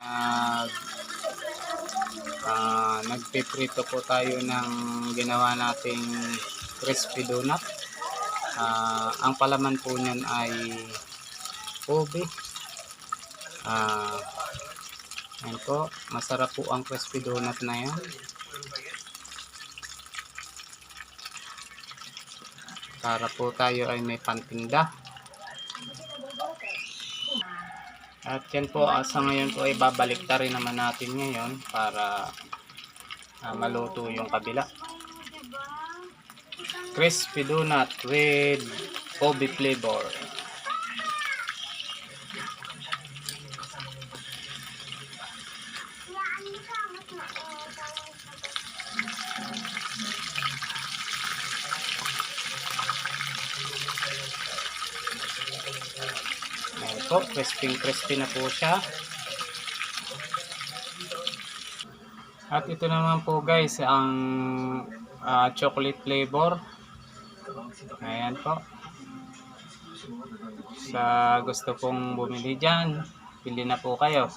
Nag ah, nagpiprito po tayo ng ginawa nating crispy donut. Ah, ang palaman po niyan ay ube. Ah, yan po, masarap po ang crispy donut na yan. Para po tayo ay may pantinda. At yan po, ah, sa ngayon po ay babalik ta naman natin ngayon para ah, maluto yung kabila. Crispy donut with ube flavor. Po, crispy crispy na po siya. At ito naman po guys, ang ah, chocolate flavor. Ayan po. Sa gusto pong bumili dyan, pili na po kayo.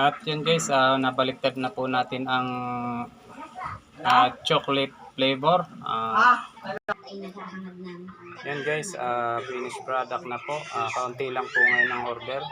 At yun guys, ah, nabaliktad na po natin ang ah, chocolate flavor. Ah, yan guys, ah, finished product na po. Ah, kaunti lang po ngayon ang order.